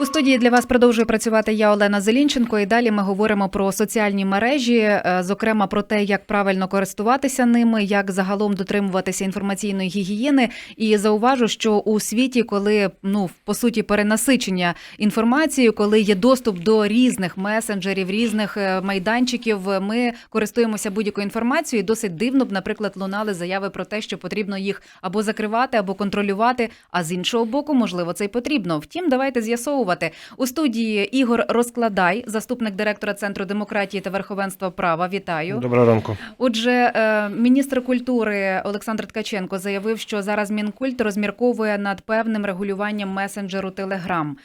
У студії для вас продовжує працювати я Олена Зелінченко. І далі ми говоримо про соціальні мережі, е, зокрема про те, як правильно користуватися ними, як загалом дотримуватися інформаційної гігієни. І зауважу, що у світі, коли ну по суті перенасичення інформацією, коли є доступ до різних месенджерів, різних е, майданчиків, ми користуємося будь-якою інформацією. І Досить дивно б, наприклад, лунали заяви про те, що потрібно їх або закривати, або контролювати. А з іншого боку, можливо, це й потрібно. Втім, давайте з'ясовувати. У студії Ігор Розкладай, заступник директора Центру демократії та верховенства права. Вітаю. Доброго ранку. Отже, е, міністр культури Олександр Ткаченко заявив, що зараз Мінкульт розмірковує над певним регулюванням месенджеру Телеграм.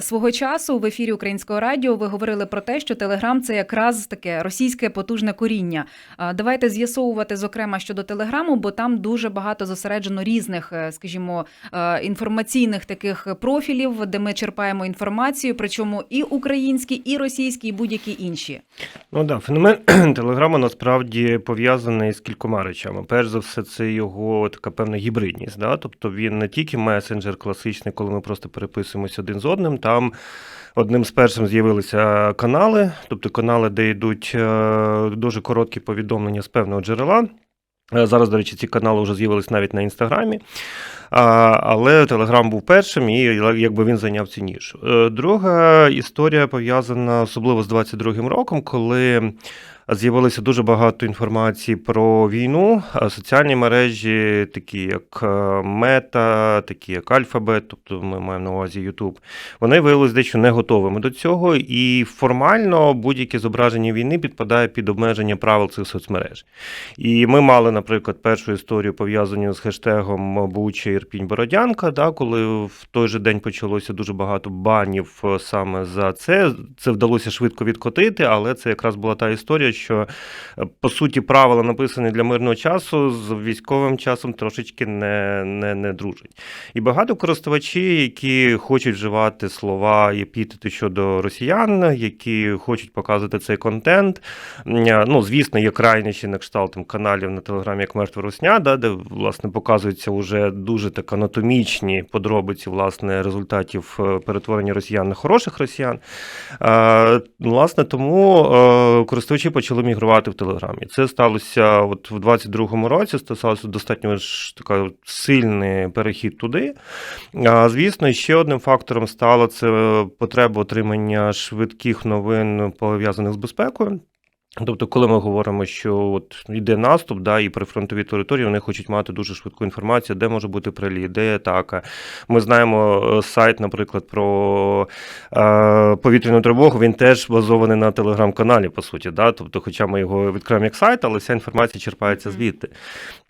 Свого часу в ефірі Українського радіо ви говорили про те, що Телеграм це якраз таке російське потужне коріння. Е, Давайте з'ясовувати зокрема щодо Телеграму, бо там дуже багато зосереджено різних, е, скажімо, інформаційних таких профілів, де ми черпаємо інформацію, причому і українські, і російські, і будь-які інші. Ну да, феномен Телеграма насправді пов'язаний з кількома речами. Перш за все, це його така певна гібридність. Да? Тобто він не тільки месенджер класичний, коли ми просто переписуємося один з одним. Там одним з першим з'явилися канали, тобто канали, де йдуть е, дуже короткі повідомлення з певного джерела. Е, Зараз, до речі, ці канали вже з'явились навіть на інстаграмі. Але Телеграм був першим, і якби він зайняв цю нішу. Е, Друга історія пов'язана особливо з 22-м роком, коли з'явилося дуже багато інформації про війну. Соціальні мережі, такі як е, Мета, такі як Альфабет, тобто ми маємо на увазі YouTube, вони виявилися дещо не готовими до цього, і формально будь-яке зображення війни підпадає під обмеження правил цих соцмереж. І ми мали, наприклад, першу історію пов'язану з хештегом Буча Ірпінь Бородянка, да, коли в той же день почалося дуже багато банів е, саме за це. Це вдалося швидко відкотити, але це якраз була та історія, що е, по суті правила написані для мирного часу з військовим часом трошечки не, не, не дружать. І багато користувачів, які хочуть вживати слова і епітети щодо росіян, які хочуть показувати цей контент. Ну, звісно, є крайніші на кшталт там, каналів на телеграмі, як Мертва Русня, да, де власне показуються вже дуже так анатомічні подробиці власне результатів е, перетворення росіян на хороших росіян. Е, Власне, тому е, користувачі почали мігрувати в Телеграмі. Це сталося от в 22-му році, сталося достатньо ж така сильний перехід туди. А, Звісно, ще одним фактором стало це потреба отримання швидких новин пов'язаних з безпекою. Тобто, коли ми говоримо, що от йде наступ, да, і прифронтові території вони хочуть мати дуже швидку інформацію, де може бути приліт, де атака. Ми знаємо е, сайт, наприклад, про е, повітряну тривогу. Він теж базований на телеграм-каналі, по суті. Да? Тобто, хоча ми його відкриємо як сайт, але вся інформація черпається звідти.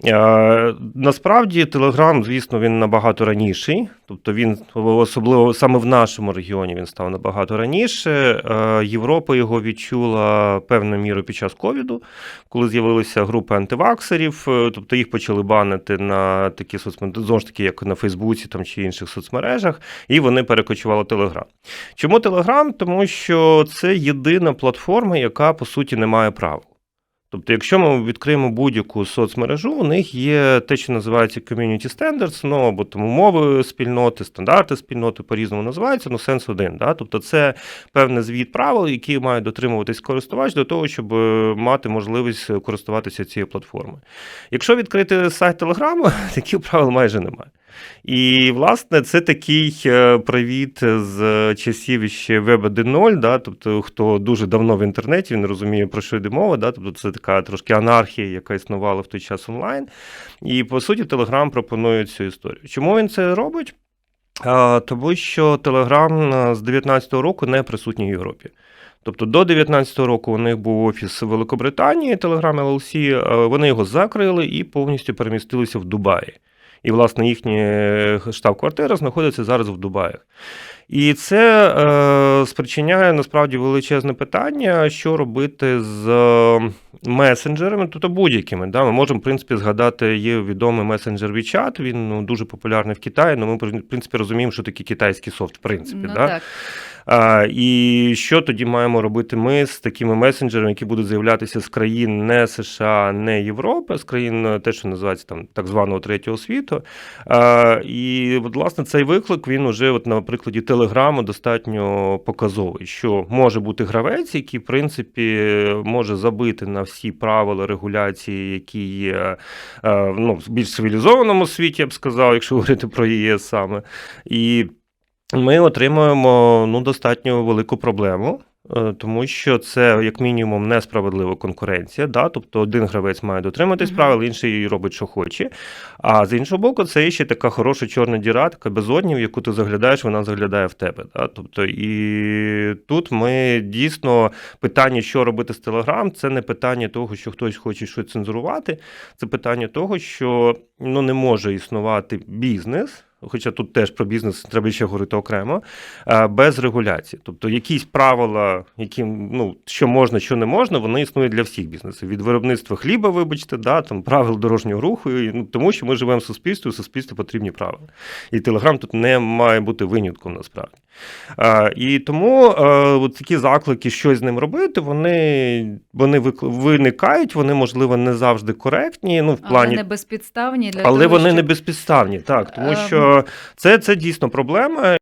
Е, насправді, Телеграм, звісно, він набагато раніший. Тобто він особливо саме в нашому регіоні він став набагато раніше. Е, Європа його відчула певною мірою під час ковіду, коли з'явилися групи антиваксерів, е, тобто їх почали банити на такі соцмережі, знову ж таки, як на Фейсбуці там, чи інших соцмережах, і вони перекочували Телеграм. Чому Телеграм? Тому що це єдина платформа, яка по суті не має правил. Тобто, якщо ми відкриємо будь-яку соцмережу, у них є те, що називається community standards, ну або там умови спільноти, стандарти спільноти по-різному називаються, ну сенс один. Да? Тобто це певний звіт правил, які має дотримуватись користувач для того, щоб е, мати можливість користуватися цією платформою. Якщо відкрити сайт Телеграму, таких правил майже немає. І, власне, це такий е, привіт з часів ще Web 1.0, да, тобто, хто дуже давно в інтернеті, він розуміє, про що йде мова, да, тобто це така трошки анархія, яка існувала в той час онлайн. І, по суті, Telegram пропонує цю історію. Чому він це робить? Тому що Telegram е, з 2019 року не присутній в Європі. Тобто до 2019 року у них був офіс в Великобританії, Telegram LLC, е, вони його закрили і повністю перемістилися в Дубаї. І, власне, їхня штаб-квартира знаходиться зараз в Дубаях. І це е, спричиняє насправді величезне питання, що робити з е, месенджерами, тобто будь-якими. Да? Ми можемо, в принципі, згадати, є відомий месенджер WeChat, він ну, дуже популярний в Китаї, але ми, в принципі, розуміємо, що таке китайський софт, в принципі. ну да? так. А, і що тоді маємо робити ми з такими месенджерами, які будуть з'являтися з країн не США, не Європи, з країн е, те, що називається там так званого третього світу. А, і, от, власне, цей виклик він уже, от на прикладі Телеграму, достатньо показовий, що може бути гравець, який, в принципі, може забити на всі правила регуляції, які є е, ну, в більш цивілізованому світі, я б сказав, якщо говорити про ЄС саме. І ми отримуємо ну, достатньо велику проблему. е, Тому що це як мінімум несправедлива конкуренція, да? тобто один гравець має дотриматись правил, інший робить, що хоче. А з іншого боку, це ще така хороша чорна діра, така безодня, в яку ти заглядаєш, вона заглядає в тебе. Да? Тобто, і тут ми дійсно питання, що робити з Телеграм, це не питання того, що хтось хоче щось цензурувати, це питання того, що ну, не може існувати бізнес. Хоча тут теж про бізнес треба ще говорити окремо, без регуляції. Тобто якісь правила, які, ну, що можна, що не можна, вони існують для всіх бізнесів. Від виробництва хліба, вибачте, да, там, правил дорожнього руху, і, ну, тому що ми живемо в суспільстві, у суспільстві потрібні правила. І Телеграм тут не має бути винятком насправді. Е, і тому е, от такі заклики, щось з ним робити, вони, вони виникають, вони, можливо, не завжди коректні. Ну, в Але плані не безпідставні для але того, вони щоб... не безпідставні, так, тому Ем. що це, це дійсно проблема.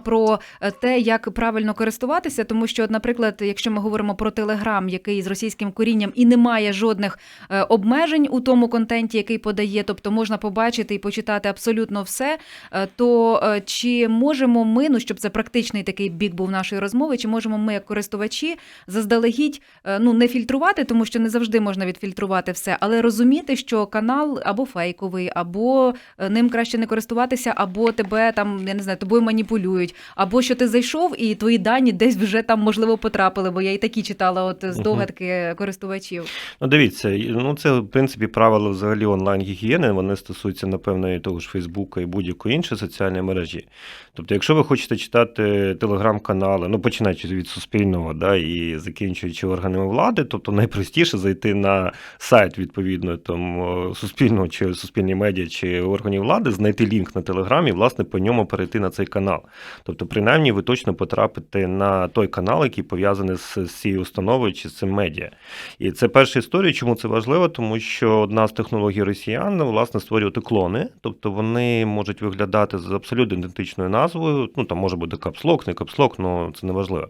Про е, те, як правильно користуватися, тому що, наприклад, якщо ми говоримо про Телеграм, який з російським корінням і не має жодних е, обмежень у тому контенті, який подає, тобто можна побачити і почитати абсолютно все, е, то чи можемо ми, ну щоб це практичний такий бік був нашої розмови, чи можемо ми, як користувачі, заздалегідь ну не фільтрувати, тому що не завжди можна відфільтрувати все, але розуміти, що канал або фейковий, або ним краще не користуватися, або тебе там я не знаю, тобою маніпулюють, або що ти зайшов і твої дані десь вже там можливо потрапили, бо я і такі читала, от Мгм. здогадки користувачів. Ну, дивіться, ну це в принципі правила взагалі онлайн-гігієни. Вони стосуються, напевно, і того ж Фейсбука і будь-якої іншої соціальної мережі. Тобто, якщо ви хочете читати телеграм-канали, ну починаючи від Суспільного, да, і закінчуючи органами влади, тобто найпростіше зайти на сайт відповідно там Суспільного чи Суспільні медіа чи органів влади, знайти лінк на телеграмі, власне, по ньому перейти на цей канал. Тобто, принаймні, ви точно потрапите на той канал, який пов'язаний з, з цією установою чи з цим медіа. І це перша історія. Чому це важливо? Тому що одна з технологій росіян власне створювати клони, тобто вони можуть виглядати з абсолютно ідентичною назвою. Ну там може бути капслок, не капслок, ну це не важливо.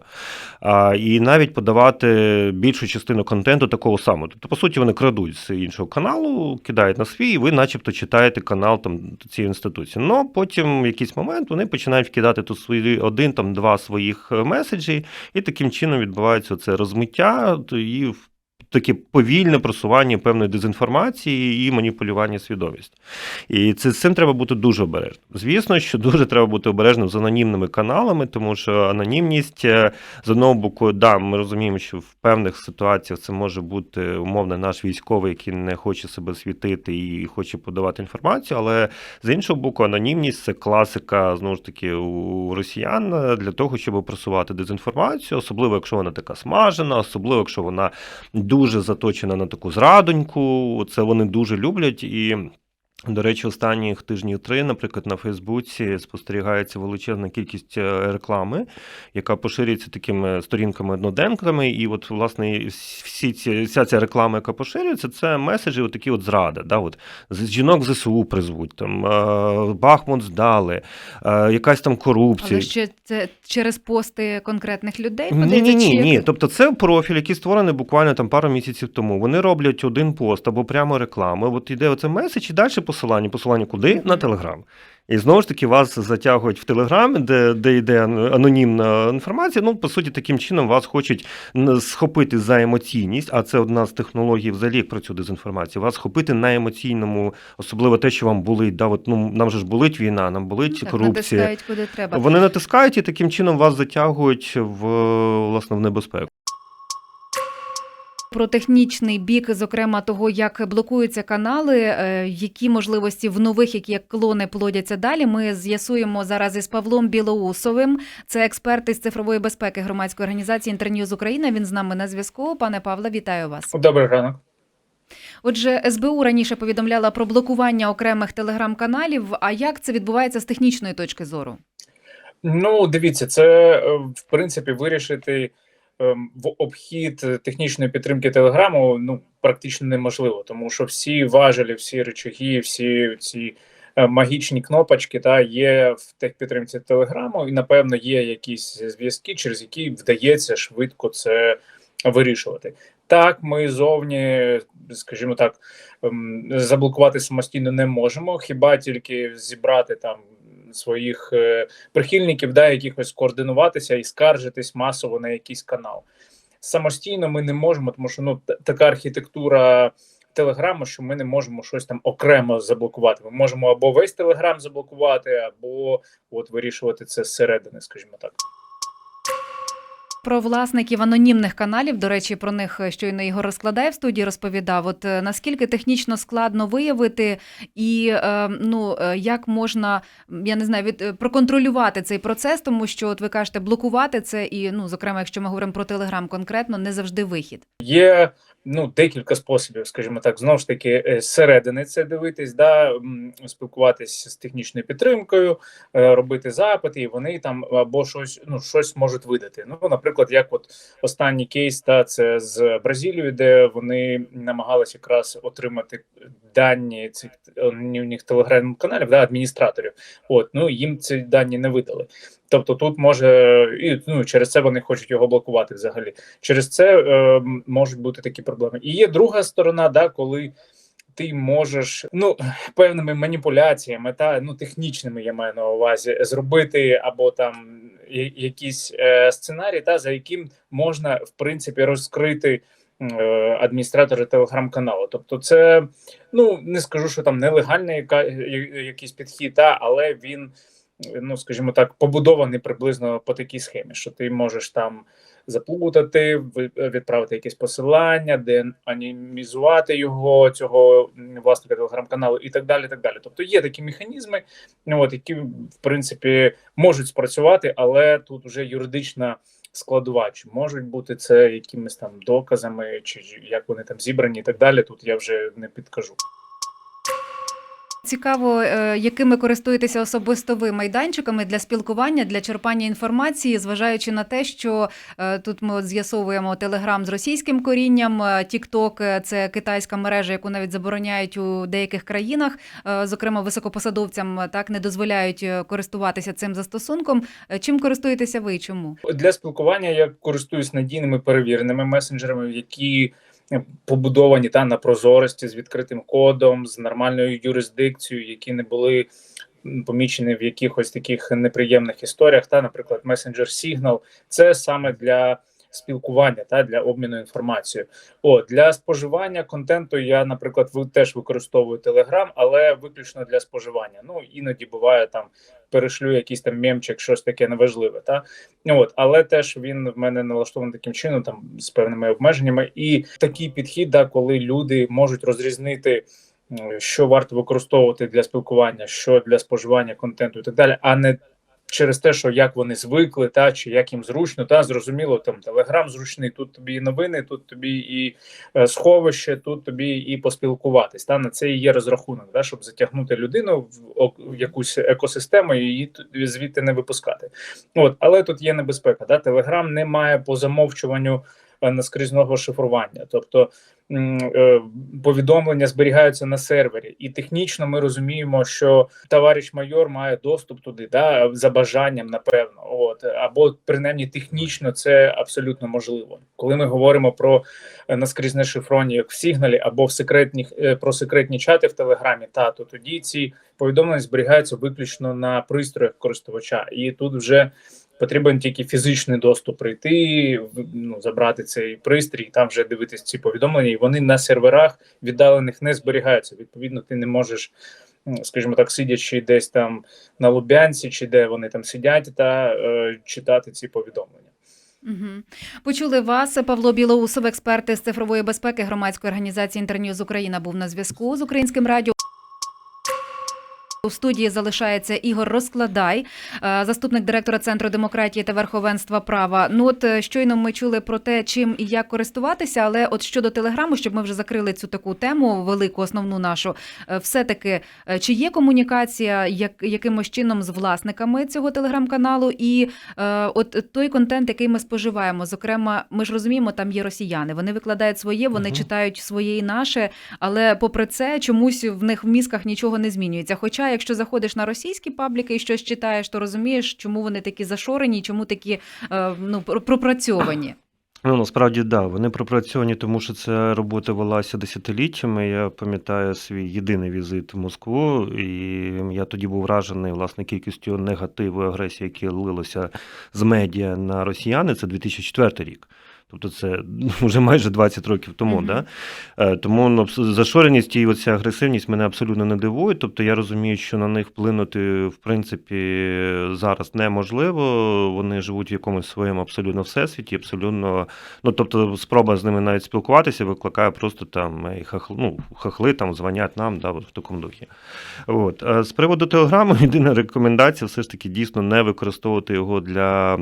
А, і навіть подавати більшу частину контенту такого самого. Тобто, по суті, вони крадуть з іншого каналу, кидають на свій, і ви, начебто, читаєте канал там цієї інституції. Ну потім в якийсь момент вони починають вкидати тут свої один, там два своїх е, меседжі, і таким чином відбувається це розмиття і в- таке повільне просування певної дезінформації і маніпулювання свідомістю. І це, з цим треба бути дуже обережним. Звісно, що дуже треба бути обережним з анонімними каналами, тому що анонімність е, з одного боку, да, ми розуміємо, що в певних ситуаціях це може бути умовно наш військовий, який не хоче себе світити і хоче подавати інформацію, але з іншого боку, анонімність це класика знову ж таки у росіян для того, щоб просувати дезінформацію, особливо якщо вона така смажена, особливо якщо вона дуже заточена на таку зрадоньку. Це вони дуже люблять і. До речі, останніх тижнів три, наприклад, на Фейсбуці спостерігається величезна кількість е, реклами, яка поширюється такими сторінками одноденками. І от, власне, всі ці, вся ця реклама, яка поширюється, це меседжі, отакі от зради. Да? От, жінок ЗСУ призвуть, там, е, Бахмут здали, е, якась там корупція. Але ще це через пости конкретних людей Ні, ні, ні, ні. Тобто це профіль, який створений буквально там пару місяців тому. Вони роблять один пост або прямо рекламу. От іде оце меседж і далі посилання. Посилання куди? На Телеграм. І знову ж таки вас затягують в Телеграм, де, де йде анонімна інформація. Ну, по суті, таким чином вас хочуть схопити за емоційність, а це одна з технологій взагалі як працює дезінформація. Вас схопити на емоційному, особливо те, що вам болить. Да, от, ну, нам же ж болить війна, нам болить так, корупція. натискають куди треба. Вони натискають і таким чином вас затягують в власне в небезпеку. Про технічний бік, зокрема того, як блокуються канали, е, які можливості в нових, які як клони плодяться далі. Ми з'ясуємо зараз із Павлом Білоусовим. Це експерт із цифрової безпеки громадської організації Інтерньюз Україна. Він з нами на зв'язку. Пане Павле, вітаю вас. Добрий ранок. Отже, СБУ раніше повідомляла про блокування окремих телеграм-каналів. А як це відбувається з технічної точки зору? Ну, дивіться, це е, в принципі вирішити в обхід е, технічної підтримки Телеграму ну практично неможливо, тому що всі важелі, всі речаги, всі ці е, магічні кнопочки та є в техпідтримці Телеграму, і напевно є якісь зв'язки, через які вдається швидко це вирішувати. Так, ми зовні, скажімо так, ем, заблокувати самостійно не можемо, хіба тільки зібрати там своїх е, прихильників, да, якихось координуватися і скаржитись масово на якийсь канал. Самостійно ми не можемо, тому що ну така архітектура телеграму, що ми не можемо щось там окремо заблокувати. Ми можемо або весь телеграм заблокувати, або от вирішувати це зсередини, скажімо так. Про власників анонімних каналів, до речі, про них щойно Ігор розкладає в студії, розповідав. От е, наскільки технічно складно виявити, і е, ну е, як можна, я не знаю, від проконтролювати цей процес, тому що от ви кажете, блокувати це, і ну зокрема, якщо ми говоримо про Телеграм конкретно, не завжди вихід. Є ну декілька способів, скажімо так, знову ж таки, е, зсередини це дивитись, да, м, спілкуватись з технічною підтримкою, е, робити запити, і вони там або щось ну щось можуть видати. Ну, наприклад, як от останній кейс, та це з Бразилією, де вони намагалися якраз отримати дані цих анонімних телеграм-каналів, да, адміністраторів. От ну їм ці дані не видали. Тобто тут може і ну через це вони хочуть його блокувати взагалі. Через це е, можуть бути такі проблеми. І є друга сторона, да, коли ти можеш ну певними маніпуляціями та ну технічними я маю на увазі зробити або там якісь е, сценарій, та за яким можна в принципі розкрити. е, Адміністратори телеграм-каналу, тобто, це ну не скажу, що там нелегальний якийсь підхід, та але він ну скажімо так, побудований приблизно по такій схемі, що ти можеш там заплутати, ви- відправити якесь посилання, де анімізувати його цього власника телеграм-каналу і так далі. так далі. Тобто є такі механізми, ну, от, які в принципі можуть спрацювати, але тут вже юридична складова. Чи можуть бути це якимись там доказами, чи як вони там зібрані, і так далі. Тут я вже не підкажу. Цікаво, е, якими користуєтеся особисто ви майданчиками для спілкування, для черпання інформації, зважаючи на те, що е, тут ми з'ясовуємо Телеграм з російським корінням, Тікток це китайська мережа, яку навіть забороняють у деяких країнах, е, зокрема високопосадовцям е, так не дозволяють е, користуватися цим застосунком. Е, Чим користуєтеся ви? Чому? Для спілкування я користуюсь надійними перевіреними месенджерами, які е, побудовані та на прозорості з відкритим кодом, з нормальною юрисдикцією, які не були помічені в якихось таких неприємних історіях. Та, наприклад, месенджер Signal – це саме для спілкування та для обміну інформацією. О, для споживання контенту я, наприклад, ви теж використовую Telegram, але виключно для споживання. Ну іноді буває там перешлю якийсь там мемчик, щось таке неважливе. Та от, але теж він в мене налаштований таким чином, там з певними обмеженнями, і такий підхід, да, коли люди можуть розрізнити. Що варто використовувати для спілкування, що для споживання контенту, і так далі, а не через те, що як вони звикли, та чи як їм зручно, та зрозуміло, там телеграм зручний, тут тобі і новини, тут тобі і е, сховище, тут тобі і поспілкуватись. Та на це і є розрахунок, да, щоб затягнути людину в якусь екосистему і її звідти не випускати. От, але тут є небезпека. Да? Телеграм не має по замовчуванню е, наскрізного шифрування, тобто повідомлення зберігаються на сервері, і технічно ми розуміємо, що товариш майор має доступ туди, да, за бажанням, напевно, от або принаймні технічно це абсолютно можливо. Коли ми говоримо про е, наскрізне шифрування, як в Сігналі, або в секретних е, про секретні чати в Телеграмі, та то тоді ці повідомлення зберігаються виключно на пристроях користувача, і тут вже потрібен тільки фізичний доступ прийти, ну забрати цей пристрій, там вже дивитись ці повідомлення, і вони на серверах віддалених не зберігаються. Відповідно, ти не можеш. Скажімо так, сидячи десь там на Лубянці, чи де вони там сидять, та е, читати ці повідомлення. Угу. Почули вас. Павло Білоусов, експерт із цифрової безпеки громадської організації Інтерньюз Україна, був на зв'язку з українським радіо. У студії залишається Ігор Розкладай, е, заступник директора Центру демократії та верховенства права. Ну от е, щойно ми чули про те, чим і як користуватися, але от щодо телеграму, щоб ми вже закрили цю таку тему, велику основну нашу, е, все-таки е, чи є комунікація як, якимось чином з власниками цього телеграм-каналу, і е, от той контент, який ми споживаємо, зокрема, ми ж розуміємо, там є росіяни. Вони викладають своє, вони Мгм. читають своє і наше, але попри це чомусь в них в мізках нічого не змінюється. Хоча, якщо заходиш на російські пабліки і щось читаєш, то розумієш, чому вони такі зашорені, чому такі е, ну пропрацьовані. Ну, насправді, да, вони пропрацьовані, тому що ця робота велася десятиліттями. Я пам'ятаю свій єдиний візит в Москву, і я тоді був вражений власне кількістю негативу агресії, які лилося з медіа на росіяни. Це 2004 рік. Тобто це вже майже 20 років тому. Мгм. Да? Е, Тому ну, зашореність і оця агресивність мене абсолютно не дивує. Тобто я розумію, що на них вплинути в принципі зараз неможливо. Вони живуть в якомусь своєму абсолютно всесвіті, абсолютно. Ну тобто, спроба з ними навіть спілкуватися викликає просто там е, хахли, ну, хахли там дзвонять нам, да, от в такому духі. От. Е, З приводу телеграму, єдина рекомендація все ж таки дійсно не використовувати його для.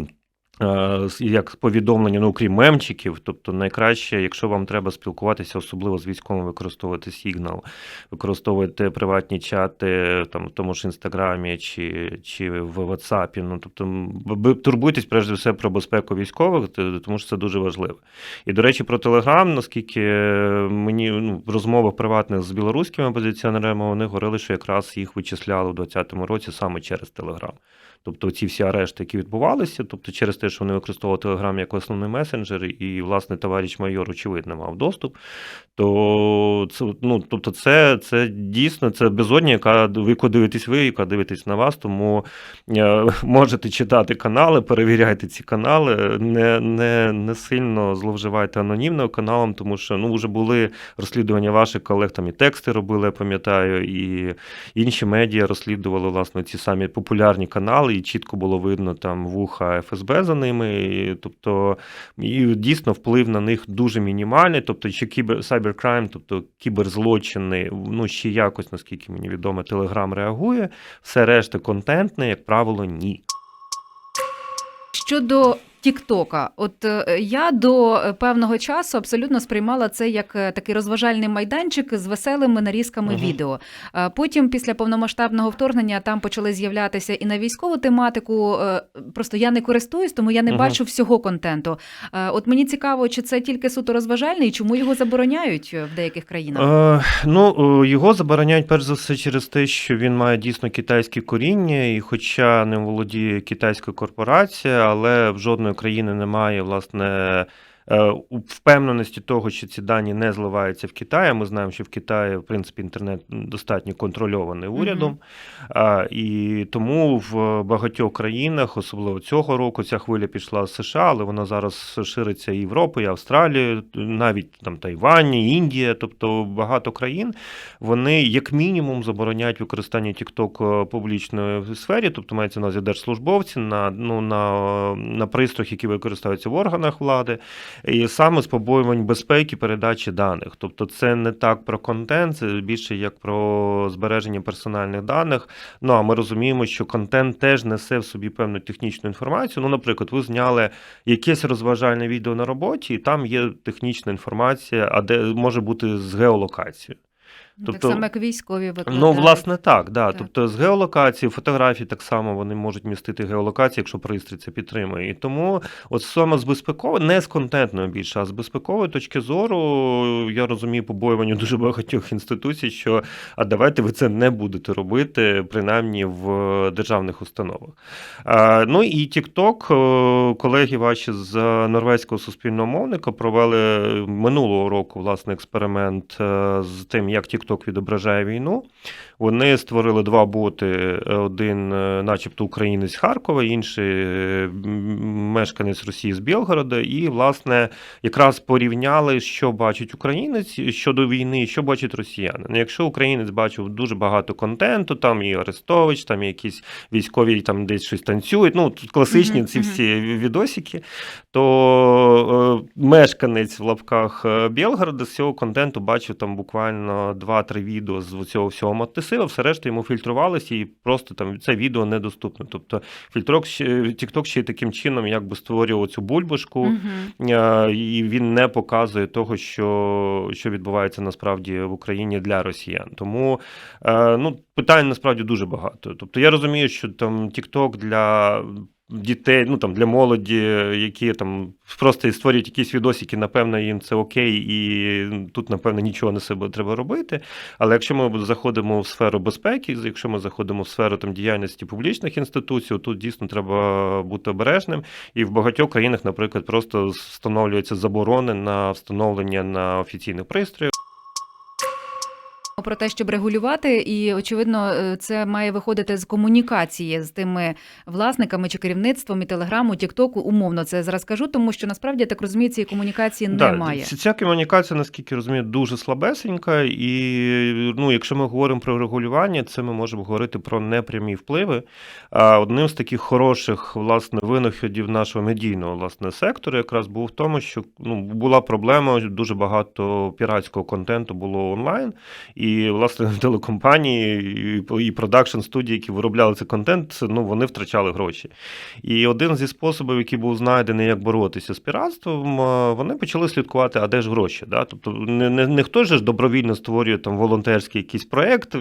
Е, Як повідомлення, ну окрім мемчиків, тобто найкраще, якщо вам треба спілкуватися, особливо з військовим, використовувати сигнал, використовуйте приватні чати там в тому ж інстаграмі чи, чи в WhatsApp. Ну тобто турбуйтесь за все про безпеку військових, тому що це дуже важливо. І до речі, про Телеграм, наскільки е, мені ну, розмовах приватних з білоруськими опозиціонерами вони говорили, що якраз їх вичисляли у 2020 році саме через Телеграм. Тобто ці всі арешти, які відбувалися, тобто через те, що вони використовували Телеграм як основний месенджер, і, власне, товариш майор, очевидно, мав доступ, то це, ну, тобто це, це дійсно це безодня, яка ви дивитесь ви, яка дивитесь на вас, тому е, можете читати канали, перевіряйте ці канали, не, не, не сильно зловживайте анонімним каналом, тому що ну, вже були розслідування ваших колег, там і тексти робили, я пам'ятаю, і інші медіа розслідували власне ці самі популярні канали, і чітко було видно там вуха ФСБ за ними. І, тобто, і дійсно вплив на них дуже мінімальний. Тобто, ще кібер сайберкрайм, тобто кіберзлочини, ну ще якось, наскільки мені відомо, Телеграм реагує. Все решта контентне, як правило, ні. Щодо Тіктока, от е, я до е, певного часу абсолютно сприймала це як е, такий розважальний майданчик з веселими нарізками Мгм. відео. Потім, після повномасштабного вторгнення, там почали з'являтися і на військову тематику. Просто я не користуюсь, тому я не Мгм. бачу всього контенту. От мені цікаво, чи це тільки суто розважальний, і чому його забороняють в деяких країнах? Е, ну, його забороняють перш за все через те, що він має дійсно китайське коріння, і хоча ним володіє китайська корпорація, але в жодної країни немає власне. Е, у- Впевненості того, що ці дані не зливаються в Китаї. Ми знаємо, що в Китаї, в принципі, інтернет достатньо контрольований урядом. А, І тому в багатьох країнах, особливо цього року, ця хвиля пішла з США, але вона зараз шириться і Європою, і Австралією, навіть там Тайвань, Індія, тобто багато країн, вони як мінімум забороняють використання TikTok публічної сфері, тобто мається на увазі держслужбовці, на, ну, на, на пристроях, які використовуються в органах влади, і саме з побоювань безпеки передачі даних. Тобто це не так про контент, це більше як про збереження персональних даних. Ну а ми розуміємо, що контент теж несе в собі певну технічну інформацію. Ну, наприклад, ви зняли якесь розважальне відео на роботі, і там є технічна інформація, а де може бути з геолокацією. Тобто- так само, як військові викладають. Ну, власне, так, да. Так. Тобто з геолокації, фотографії так само вони можуть містити геолокації, якщо пристрій це підтримує. І тому, от саме з безпекової, не з контентної більше, а з безпекової точки зору, я розумію побоювання дуже багатьох інституцій, що а давайте ви це не будете робити, принаймні в державних установах. А, ну і TikTok, е, колеги ваші з норвезького суспільного мовника провели минулого року власне експеримент е, з тим, як TikTok відображає війну. Вони створили два боти: один, е, начебто, українець Харкова, інший е, мешканець Росії з Білгорода. І, власне, якраз порівняли, що бачить українець щодо війни, що бачить росіянин. Ну, Якщо українець бачив дуже багато контенту, там і Арестович, там і якісь військові там десь щось танцюють. Ну, тут класичні ці всі відосики, то е, мешканець в лапках е, Білгорода з цього контенту бачив там буквально 2-3 відео з цього всього просив, а все решта йому фільтрувалося, і просто там це відео недоступне. Тобто фільтрок TikTok ще й таким чином якби створював цю бульбашку. Е, І він не показує того, що, що відбувається насправді в Україні для росіян. Тому е, ну, питань насправді дуже багато. Тобто я розумію, що там TikTok для. Дітей, ну там для молоді, які там просто створюють якісь відосики, напевно, їм це окей, і тут, напевно, нічого не себе треба робити. Але якщо ми заходимо в сферу безпеки, якщо ми заходимо в сферу там діяльності публічних інституцій, тут дійсно треба бути обережним. І в багатьох країнах, наприклад, просто встановлюються заборони на встановлення на офіційних пристроїв. Про те, щоб регулювати, і очевидно, е, це має виходити з комунікації з тими власниками чи керівництвом і телеграму, Тіктоку. Умовно це зараз кажу, тому що насправді я так розумію, цієї комунікації Да, немає. Ця комунікація, наскільки розумію, дуже слабесенька, і ну, якщо ми говоримо про регулювання, це ми можемо говорити про непрямі впливи. А одним з таких хороших власне винаходів нашого медійного власне сектору якраз був в тому, що ну була проблема, дуже багато піратського контенту було онлайн, і власне телекомпанії і, і продакшн студії, які виробляли цей контент, ну вони втрачали гроші. І один зі способів, який був знайдений, як боротися з піратством, вони почали слідкувати, а де ж гроші. Да? Тобто не, не, не хто ж добровільно створює там волонтерський якийсь проєкт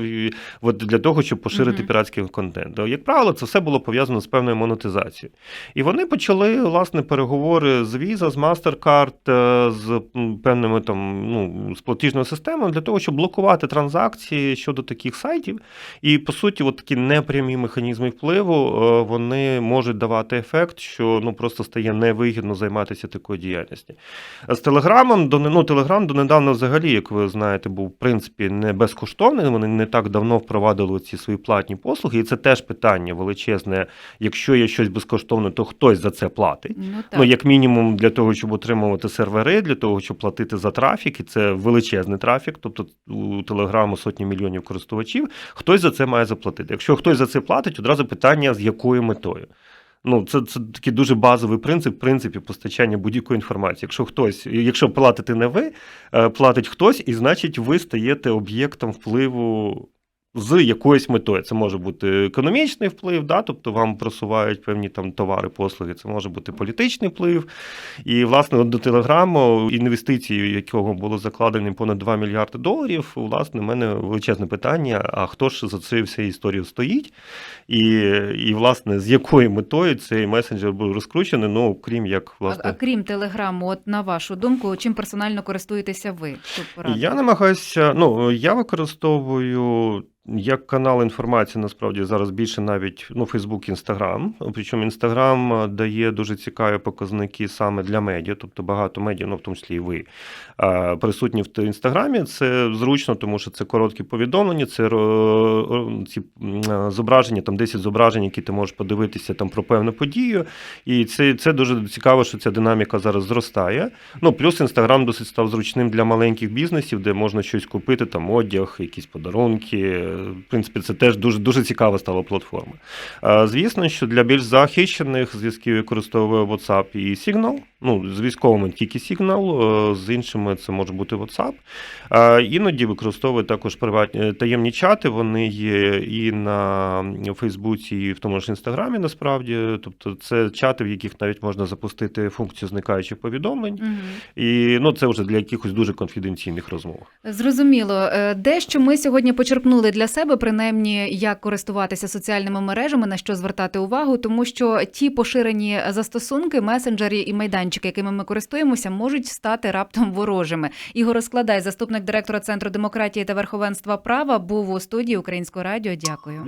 от, для того, щоб поширити Мгм. піратський контент. Як правило, це все було пов'язано з певною монетизацією. І вони почали власне переговори з Visa, з MasterCard, е, з певними там ну, з платіжною системою для того, щоб блокувати транзакції щодо таких сайтів. І по суті, от такі непрямі механізми впливу е, вони можуть давати ефект, що ну просто стає невигідно займатися такою діяльністю. З Телеграмом до ну, Телеграм донедавна взагалі, як ви знаєте, був в принципі не безкоштовний. Вони не так давно впровадили ці свої платні послуги, і це теж питання величезне. Якщо є щось безкоштовне, то хтось за це платить. Ну так. Ну, як мінімум, для того, щоб отримувати сервери, для того, щоб платити за трафік, і це величезний трафік, тобто у Телеграму сотні мільйонів користувачів, хтось за це має заплатити. Якщо хтось за це платить, одразу питання, з якою метою. Ну, це, це такий дуже базовий принцип, в принципі, постачання будь-якої інформації. Якщо хтось, якщо платите не ви, е, платить хтось, і значить ви стаєте об'єктом впливу з якоюсь метою. Це може бути економічний вплив, да, тобто вам просувають певні там товари, послуги, це може бути політичний вплив. І, власне, до Телеграму, інвестиції, якого було закладені понад 2 мільярди доларів, власне, в мене величезне питання: а хто ж за цією всією історією стоїть? І, і, власне, з якою метою цей месенджер був розкручений, ну, крім як, А, а крім телеграму, от на вашу думку, чим персонально користуєтеся ви? Я намагаюся, ну я використовую як канал інформації, насправді зараз більше навіть ну, Facebook, Instagram. Причому Instagram дає дуже цікаві показники саме для медіа, тобто багато медіа, ну в тому числі і ви присутні в інстаграмі. Це зручно, тому що це короткі повідомлення, це ро- ці зображення, там 10 зображень, які ти можеш подивитися там про певну подію. І це, це дуже цікаво, що ця динаміка зараз зростає. Ну, плюс Інстаграм досить став зручним для маленьких бізнесів, де можна щось купити, там одяг, якісь подарунки. В принципі, це теж дуже, дуже цікава стала платформа. Звісно, що для більш захищених зв'язків використовує WhatsApp і Signal. Ну, з військовими тільки Signal, е, з іншими це може бути WhatsApp. Іноді використовую також приватні таємні чати. Вони є і на Фейсбуці, і в тому ж Інстаграмі, насправді. Тобто, це чати, в яких навіть можна запустити функцію зникаючих повідомлень. Мгм. І ну, це вже для якихось дуже конфіденційних розмов. Зрозуміло. Е, Дещо ми сьогодні почерпнули для себе, принаймні, як користуватися соціальними мережами, на що звертати увагу, тому що ті поширені застосунки, месенджері і майданчики, якими ми користуємося, можуть стати раптом ворожими. Ігор Розкладай, заступник директора Центру демократії та верховенства права, був у студії Українського радіо. Дякую.